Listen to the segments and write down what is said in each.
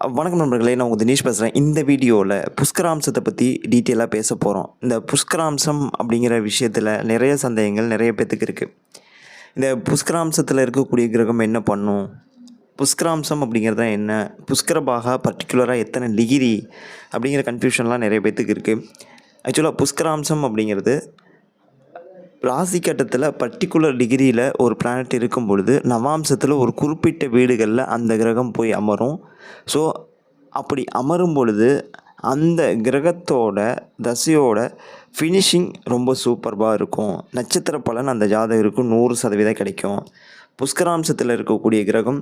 வணக்கம் நண்பர்களே நான் உங்கள் தினேஷ் பேசுகிறேன் இந்த வீடியோவில் புஷ்கராம்சத்தை பற்றி டீட்டெயிலாக பேச போகிறோம் இந்த புஷ்கராம்சம் அப்படிங்கிற விஷயத்தில் நிறைய சந்தேகங்கள் நிறைய பேத்துக்கு இருக்குது இந்த புஷ்கராம்சத்தில் இருக்கக்கூடிய கிரகம் என்ன பண்ணும்? புஷ்கராம்சம் அப்படிங்கிறது என்ன? புஷ்கரபாகா பர்டிகுலராக எத்தனை டிகிரி அப்படிங்கிற கன்ஃபியூஷன்லாம் நிறைய பேத்துக்கு இருக்குது ஆக்சுவலாக புஷ்கராம்சம் அப்படிங்கிறது ராசி கட்டத்தில் பர்டிகுலர் டிகிரியில் ஒரு பிளானட் இருக்கும் பொழுது நவாம்சத்தில் ஒரு குறிப்பிட்ட வீடுகளில் அந்த கிரகம் போய் அமரும். ஸோ அப்படி அமரும் பொழுது அந்த கிரகத்தோட தசையோட ஃபினிஷிங் ரொம்ப சூப்பர்பாக இருக்கும். நட்சத்திர பலன் அந்த ஜாதகருக்கு நூறு சதவீதம் கிடைக்கும். புஷ்கராம்சத்தில் இருக்கக்கூடிய கிரகம்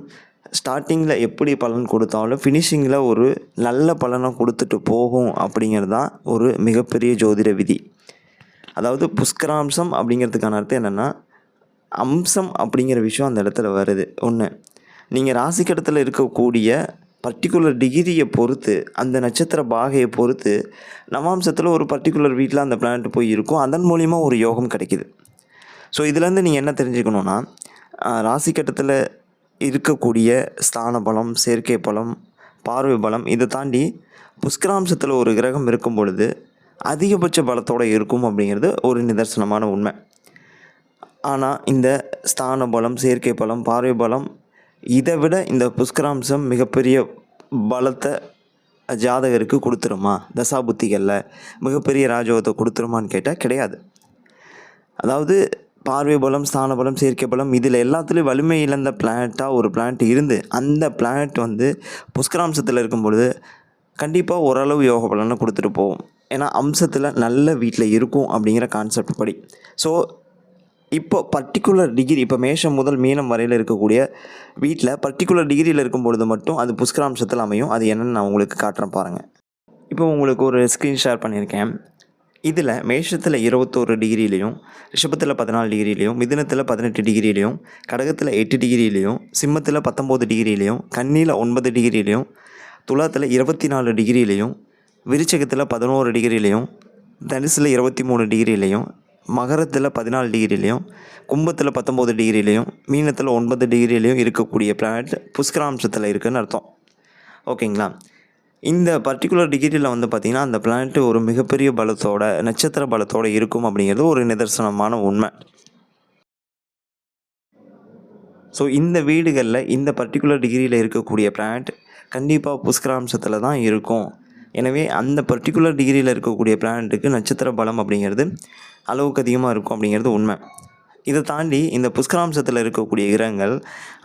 ஸ்டார்டிங்கில் எப்படி பலன் கொடுத்தாலும் ஃபினிஷிங்கில் ஒரு நல்ல பலனை கொடுத்துட்டு போகும் அப்படிங்கிறது தான் ஒரு மிகப்பெரிய ஜோதிட விதி. அதாவது புஷ்கராம்சம் அப்படிங்கிறதுக்கான அர்த்தம் என்னென்னா அம்சம் அப்படிங்கிற விஷயம் அந்த இடத்துல வருது. ஒன்று நீங்கள் ராசிக்கட்டத்தில் இருக்கக்கூடிய பர்டிகுலர் டிகிரியை பொறுத்து அந்த நட்சத்திர பாகையை பொறுத்து நவாம்சத்தில் ஒரு பர்டிகுலர் வீட்டில் அந்த பிளானட் போய் இருக்கும். அதன் மூலிமா ஒரு யோகம் கிடைக்கிது. ஸோ இதுலேருந்து நீங்கள் என்ன தெரிஞ்சுக்கணுன்னா ராசி ராசிக்கட்டத்தில் இருக்கக்கூடிய ஸ்தான பலம் செயற்கை பலம் பார்வை பலம் இதை தாண்டி புஷ்கராம்சத்தில் ஒரு கிரகம் இருக்கும் பொழுது அதிகபட்ச பலத்தோடு இருக்கும் அப்படிங்கிறது ஒரு நிதர்சனமான உண்மை. ஆனால் இந்த ஸ்தான பலம் செயற்கை பலம் பார்வை பலம் இதை விட இந்த புஷ்கராம்சம் மிகப்பெரிய பலத்தை ஜாதகருக்கு கொடுத்துருமா? தசாபுத்திகளில் மிகப்பெரிய ராஜோகத்தை கொடுத்துருமான்னு கேட்டால் கிடையாது. அதாவது பார்வை பலம் ஸ்தான பலம் செயற்கை பலம் இதில் எல்லாத்துலேயும் வலிமை இழந்த பிளானட்டாக ஒரு பிளானட் இருந்து அந்த பிளானட் வந்து புஷ்கராம்சத்தில் இருக்கும் பொழுது கண்டிப்பாக ஓரளவு யோக பலனை கொடுத்துட்டு போவோம் ஏன்னா அம்சத்தில் நல்ல வீட்டில் இருக்கும் அப்படிங்கிற கான்செப்ட் படி. ஸோ இப்போ பர்டிகுலர் டிகிரி இப்போ மேஷம் முதல் மீனம் வரையில் இருக்கக்கூடிய வீட்டில் பர்டிகுலர் டிகிரியில் இருக்கும் பொழுது மட்டும் அது புஷ்கராம்சத்தில் அமையும். அது என்னென்னு நான் உங்களுக்கு காட்டுறேன் பாருங்கள் இப்போ உங்களுக்கு ஒரு ஸ்க்ரீன் ஷேர் பண்ணியிருக்கேன். இதில் மேஷத்தில் இருபத்தோரு டிகிரிலையும் ரிஷபத்தில் பதினாலு டிகிரிலையும் மிதினத்தில் பதினெட்டு டிகிரிலையும் கடகத்தில் எட்டு டிகிரிலையும் சிம்மத்தில் பத்தொம்போது டிகிரிலையும் கண்ணியில் ஒன்பது டிகிரிலையும் துலாத்தில் இருபத்தி நாலு டிகிரிலையும் விருச்சகத்தில் பதினோரு டிகிரிலையும் தனுசில் இருபத்தி மூணு டிகிரிலையும் மகரத்தில் பதினாலு டிகிரிலையும் கும்பத்தில் பத்தொம்போது டிகிரிலையும் மீனத்தில் ஒன்பது டிகிரிலையும் இருக்கக்கூடிய பிளானட் புஷ்கராம்சத்தில் இருக்குதுன்னு அர்த்தம். ஓகேங்களா இந்த பர்டிகுலர் டிகிரியில் வந்து பார்த்திங்கன்னா அந்த பிளானட் ஒரு மிகப்பெரிய பலத்தோட நட்சத்திர பலத்தோடு இருக்கும் அப்படிங்கிறது ஒரு நிதர்சனமான உண்மை. ஸோ இந்த வீடுகளில் இந்த பர்டிகுலர் டிகிரியில் இருக்கக்கூடிய பிளானட் கண்டிப்பாக புஷ்கராம்சத்தில் தான் இருக்கும். எனவே அந்த பர்டிகுலர் டிகிரியில் இருக்கக்கூடிய பிளானட்டுக்கு நட்சத்திர பலம் அப்படிங்கிறது அளவுக்கு அதிகமாக இருக்கும் அப்படிங்கிறது உண்மை. இதை தாண்டி இந்த புஷ்கராம்சத்தில் இருக்கக்கூடிய கிரகங்கள்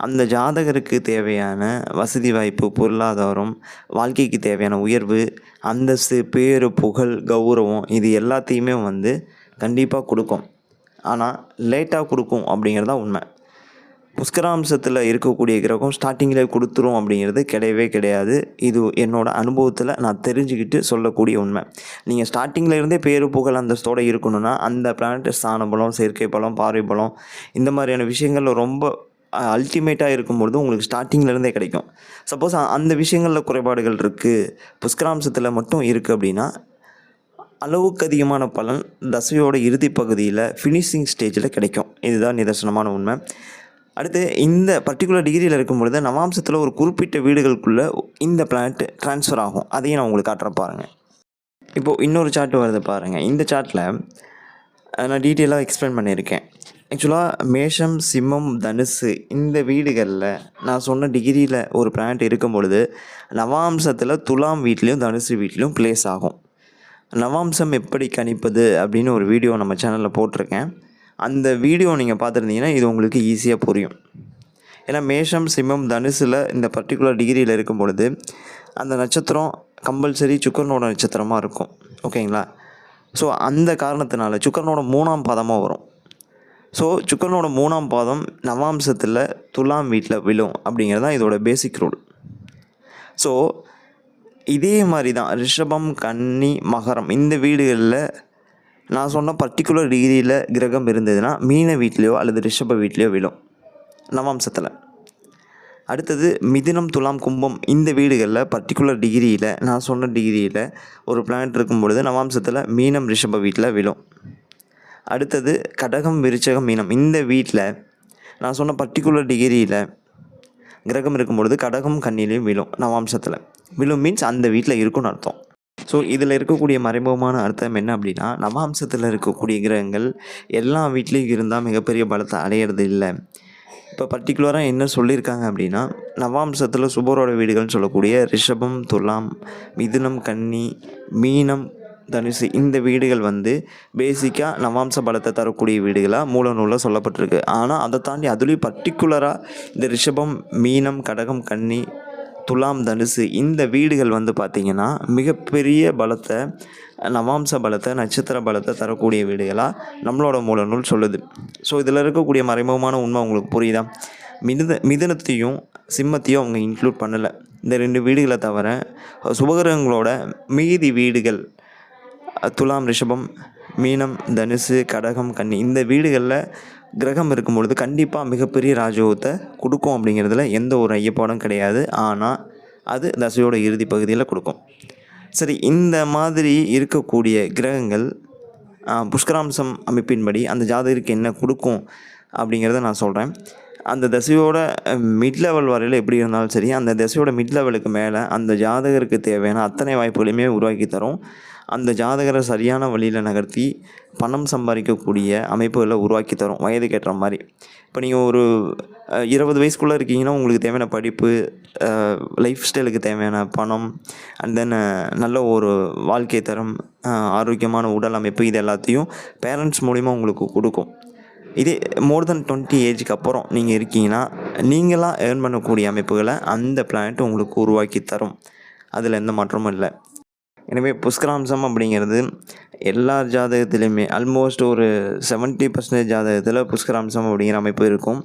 அந்த ஜாதகருக்கு தேவையான வசதி வாய்ப்பு பொருளாதாரம் வாழ்க்கைக்கு தேவையான உயர்வு அந்தஸ்து பேரு புகழ் கௌரவம் இது எல்லாத்தையுமே வந்து கண்டிப்பாக கொடுக்கும். ஆனால் லேட்டாக கொடுக்கும் அப்படிங்கிறது தான் உண்மை. புஷ்கராம்சத்தில் இருக்கக்கூடிய கிரகம் ஸ்டார்டிங்கில் கொடுத்துரும் அப்படிங்கிறது கிடையவே கிடையாது. இது என்னோடய அனுபவத்தில் நான் தெரிஞ்சுக்கிட்டு சொல்லக்கூடிய உண்மை. நீங்கள் ஸ்டார்டிங்கில் இருந்தே பேரு புகழ் அந்தஸ்தோடு இருக்கணும்னா அந்த பிளானட் ஸ்தான பலம் செயற்கை பலம் பார்வை பலம் இந்த மாதிரியான விஷயங்கள் ரொம்ப அல்டிமேட்டாக இருக்கும்பொழுது உங்களுக்கு ஸ்டார்டிங்லேருந்தே கிடைக்கும். சப்போஸ் அந்த விஷயங்களில் குறைபாடுகள் இருக்குது புஷ்கராம்சத்தில் மட்டும் இருக்குது அப்படின்னா அளவுக்கு அதிகமான பலன் தசையோட இறுதி பகுதியில் ஃபினிஷிங் ஸ்டேஜில் கிடைக்கும். இதுதான் நிதர்சனமான உண்மை. அடுத்து இந்த பர்டிகுலர் டிகிரியில் இருக்கும் பொழுது நவாம்சத்தில் ஒரு குறிப்பிட்ட வீடுகளுக்குள்ளே இந்த பிளானட் ட்ரான்ஸ்ஃபர் ஆகும். அதையும் நான் உங்களுக்கு காட்டுறேன் பாருங்கள் இப்போது இன்னொரு சார்ட் வருது பாருங்கள் இந்த சார்ட்டில் நான் டீட்டெயிலாக எக்ஸ்பிளைன் பண்ணியிருக்கேன். ஆக்சுவலாக மேஷம் சிம்மம் தனுசு இந்த வீடுகளில் நான் சொன்ன டிகிரியில் ஒரு பிளானட் இருக்கும் பொழுது நவாம்சத்தில் துலாம் வீட்லேயும் தனுசு வீட்லேயும் ப்ளேஸ் ஆகும். நவாம்சம் எப்படி கணிப்பது அப்படின்னு ஒரு வீடியோ நம்ம சேனலில் போட்டிருக்கேன். அந்த வீடியோ நீங்கள் பார்த்துருந்தீங்கன்னா இது உங்களுக்கு ஈஸியாக புரியும். ஏன்னா மேஷம் சிம்மம் தனுசில் இந்த பர்டிகுலர் டிகிரியில் இருக்கும் பொழுது அந்த நட்சத்திரம் கம்பல்சரி சுக்கரனோட நட்சத்திரமாக இருக்கும். ஓகேங்களா ஸோ அந்த காரணத்தினால சுக்கரனோட மூணாம் பாதமாக வரும். ஸோ சுக்கரனோட மூணாம் பாதம் நவாம்சத்தில் துலாம் வீட்டில் விழும் அப்படிங்கிறது தான் இதோட பேசிக் ரூல் ஸோ இதே மாதிரி தான் ரிஷபம் கன்னி மகரம் இந்த வீடுகளில் நான் சொன்ன பர்டிகுலர் டிகிரியில் கிரகம் இருந்ததுன்னா மீன வீட்லேயோ அல்லது ரிஷப வீட்லேயோ விழும். நவாம்சத்தில் அடுத்தது மிதினம் துலாம் கும்பம் இந்த வீடுகளில் பர்டிகுலர் டிகிரியில் நான் சொன்ன டிகிரியில் ஒரு பிளானட் இருக்கும் பொழுது நவாம்சத்தில் மீனம் ரிஷப வீட்டில் விழும். அடுத்தது கடகம் விருச்சகம் மீனம் இந்த வீட்டில் நான் சொன்ன பர்டிகுலர் டிகிரியில் கிரகம் இருக்கும் பொழுது கடகம் கண்ணிலையும் விழும் நவாம்சத்தில் விழும் மீன்ஸ் அந்த வீட்டில் இருக்கும்னு அர்த்தம். ஸோ இதில் இருக்கக்கூடிய மறைமுகமான அர்த்தம் என்ன அப்படின்னா நவாம்சத்தில் இருக்கக்கூடிய கிரகங்கள் எல்லா வீட்லேயும் இருந்தால் மிகப்பெரிய பலத்தை அடையிறது இல்லை. இப்போ பர்டிகுலராக என்ன சொல்லியிருக்காங்க அப்படின்னா நவாம்சத்தில் சுபரோட வீடுகள்னு சொல்லக்கூடிய ரிஷபம் துலாம் மிதுனம் கன்னி மீனம் தனுசு இந்த வீடுகள் வந்து பேசிக்காக நவாம்ச பலத்தை தரக்கூடிய வீடுகளாக மூல நூலில் சொல்லப்பட்டிருக்கு. ஆனால் அதை தாண்டி அதுலேயும் பர்டிகுலராக இந்த ரிஷபம் மீனம் கடகம் கன்னி துலாம் தனுசு இந்த வீடுகள் வந்து பார்த்திங்கன்னா மிகப்பெரிய பலத்தை நவாம்ச பலத்தை நட்சத்திர பலத்தை தரக்கூடிய வீடுகளாக நம்மளோட மூல நூல் சொல்லுது. ஸோ இதில் இருக்கக்கூடிய மறைமுகமான உண்மை உங்களுக்கு புரியுதா? மிதுன மிதுனத்தையும் சிம்மத்தையும் அவங்க இன்க்ளூட் பண்ணலை. இந்த ரெண்டு வீடுகளை தவிர சுபகிரகங்களோட மீதி வீடுகள் துலாம் ரிஷபம் மீனம் தனுசு கடகம் கன்னி இந்த வீடுகளில் கிரகம் இருக்கும் பொழுது கண்டிப்பாக மிகப்பெரிய ராஜயோகத்தை கொடுக்கும் அப்படிங்கிறதுல எந்த ஒரு ஐயப்பாடும் கிடையாது. ஆனால் அது தசையோட இறுதி பகுதியில் கொடுக்கும். சரி இந்த மாதிரி இருக்கக்கூடிய கிரகங்கள் புஷ்கராம்சம் அமைப்பின்படி அந்த ஜாதகருக்கு என்ன கொடுக்கும் அப்படிங்கிறத நான் சொல்கிறேன் அந்த தசையோட மிட் லெவல் வரையில் எப்படி இருந்தாலும் சரி அந்த தசையோட மிட் லெவலுக்கு மேலே அந்த ஜாதகருக்கு தேவையான அத்தனை வாய்ப்புகளையுமே உருவாக்கி தரும். அந்த ஜாதகரை சரியான வழியில் நகர்த்தி பணம் சம்பாதிக்கக்கூடிய அமைப்புகளை உருவாக்கி தரும். வயதுக்கு ஏற்ற மாதிரி. இப்போ நீங்கள் ஒரு இருபது வயசுக்குள்ளே இருக்கீங்கன்னா உங்களுக்கு தேவையான படிப்பு லைஃப் ஸ்டைலுக்கு தேவையான பணம் அண்ட் தென் நல்ல ஒரு வாழ்க்கை தரம் ஆரோக்கியமான உடல் அமைப்பு இது எல்லாத்தையும் பேரண்ட்ஸ் மூலிமா உங்களுக்கு கொடுக்கும். இதே மோர் தென் டுவெண்ட்டி ஏஜுக்கு அப்புறம் நீங்கள் இருக்கீங்கன்னா நீங்களாக ஏர்ன் பண்ணக்கூடிய அமைப்புகளை அந்த பிளானட் உங்களுக்கு உருவாக்கி தரும். அதில் எந்த மாற்றமும் இல்லை. எனவே புஷ்கராம்சம் அப்படிங்கிறது எல்லா ஜாதகத்துலேயுமே ஆல்மோஸ்ட் ஒரு 70% பர்சன்டேஜ் ஜாதகத்தில் புஷ்கராம்சம் அப்படிங்கிற அமைப்பு இருக்கும்.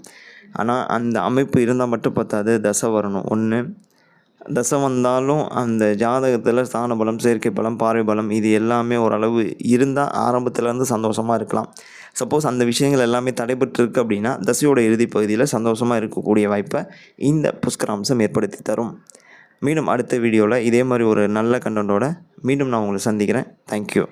ஆனால் அந்த அமைப்பு இருந்தால் மட்டும் பத்தாது தசை வரணும். ஒன்று தசை வந்தாலும் அந்த ஜாதகத்தில் ஸ்தான பலம் செயற்கை பலம் பார்வை பலம் இது எல்லாமே ஓரளவு இருந்தால் ஆரம்பத்துலேருந்து சந்தோஷமாக இருக்கலாம். சப்போஸ் அந்த விஷயங்கள் எல்லாமே தடைபட்டுருக்கு அப்படின்னா தசையோட இறுதி பகுதியில் சந்தோஷமாக இருக்கக்கூடிய வாய்ப்பை இந்த புஷ்கராம்சம் ஏற்படுத்தி தரும். மீண்டும் அடுத்த வீடியோவில் இதே மாதிரி ஒரு நல்ல கண்டென்ட்டோட மீண்டும் நான் உங்களை சந்திக்கிறேன். தேங்க்யூ